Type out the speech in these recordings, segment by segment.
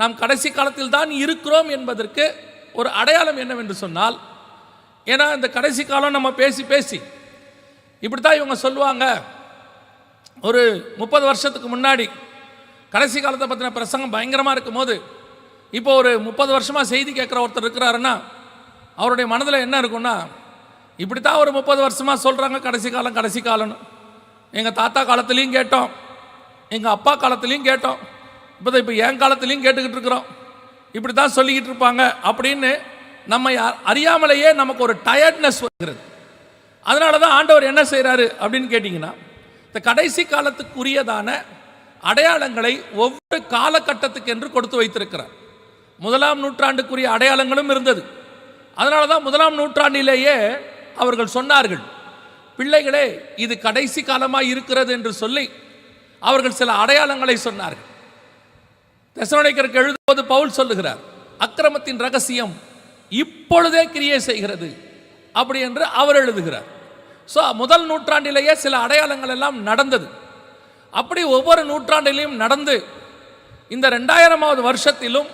நாம் கடைசி காலத்தில் தான் இருக்கிறோம் என்பதற்கு ஒரு அடையாளம் என்னவென்று சொன்னால் ஏன்னா இந்த கடைசி காலம் நம்ம பேசி பேசி இப்படி தான் இவங்க சொல்லுவாங்க. ஒரு முப்பது வருஷத்துக்கு முன்னாடி கடைசி காலத்தை பற்றின பிரசங்கம் பயங்கரமாக இருக்கும்போது இப்போ ஒரு முப்பது வருஷமாக செய்தி கேட்குற ஒருத்தர் இருக்கிறாருன்னா அவருடைய மனதில் என்ன இருக்கும்னா இப்படி தான் ஒரு முப்பது வருஷமாக சொல்கிறாங்க கடைசி காலம் கடைசி காலம்னு. எங்கள் தாத்தா காலத்துலேயும் கேட்டோம் எங்கள் அப்பா காலத்துலேயும் கேட்டோம். இப்போ இப்போ என் காலத்துலேயும் கேட்டுக்கிட்டு இருக்கிறோம். இப்படி தான் சொல்லிக்கிட்டு இருப்பாங்க. அப்படின்னு நம்ம அறியாமலேயே நமக்கு ஒரு டயர்ட்னஸ் வருகிறது. அதனால தான் ஆண்டவர் என்ன செய்கிறாரு அப்படின்னு கேட்டிங்கன்னா இந்த கடைசி காலத்துக்குரியதான அடையாளங்களை ஒவ்வொரு காலகட்டத்துக்கு என்று கொடுத்து வைத்திருக்கிறார். முதலாம் நூற்றாண்டுக்குரிய அடையாளங்களும் இருந்தது. அதனால தான் முதலாம் நூற்றாண்டிலேயே அவர்கள் சொன்னார்கள் பிள்ளைகளே இது கடைசி காலமாக இருக்கிறது என்று சொல்லி அவர்கள் சில அடையாளங்களை சொன்னார்கள். தெசலோனிக்கருக்கு எழுதும்போது பவுல் சொல்லுகிறார் அக்கிரமத்தின் ரகசியம் இப்பொழுதே கிரியை செய்கிறது அப்படி என்று அவர் எழுதுகிறார். ஸோ முதல் நூற்றாண்டிலேயே சில அடையாளங்கள் எல்லாம் நடந்தது. அப்படி ஒவ்வொரு நூற்றாண்டிலையும் நடந்து இந்த ரெண்டாயிரமாவது வருஷத்திலும்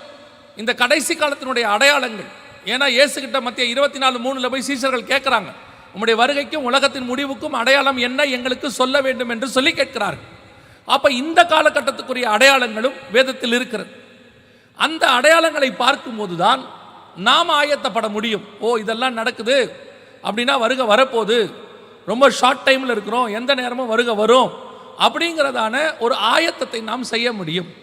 இந்த கடைசி காலத்தினுடைய அடையாளங்கள் ஏன்னா இயேசுகிட்ட மத்திய இருபத்தி நாலு மூணில் போய் சீசர்கள் கேட்குறாங்க உம்முடைய வருகைக்கும் உலகத்தின் முடிவுக்கும் அடையாளம் என்ன எங்களுக்கு சொல்ல வேண்டும் என்று சொல்லி கேட்கிறார்கள். அப்போ இந்த காலகட்டத்துக்குரிய அடையாளங்களும் வேதத்தில் இருக்கிறது. அந்த அடையாளங்களை பார்க்கும்போது தான் நாம் ஆயத்தப்பட முடியும். ஓ இதெல்லாம் நடக்குது. அப்படின்னா வருக வரப்போகுது. ரொம்ப ஷார்ட் டைமில் இருக்கிறோம். எந்த நேரமும் வருக வரும். அப்படிங்கிறதான ஒரு ஆயத்தத்தை நாம் செய்ய முடியும்.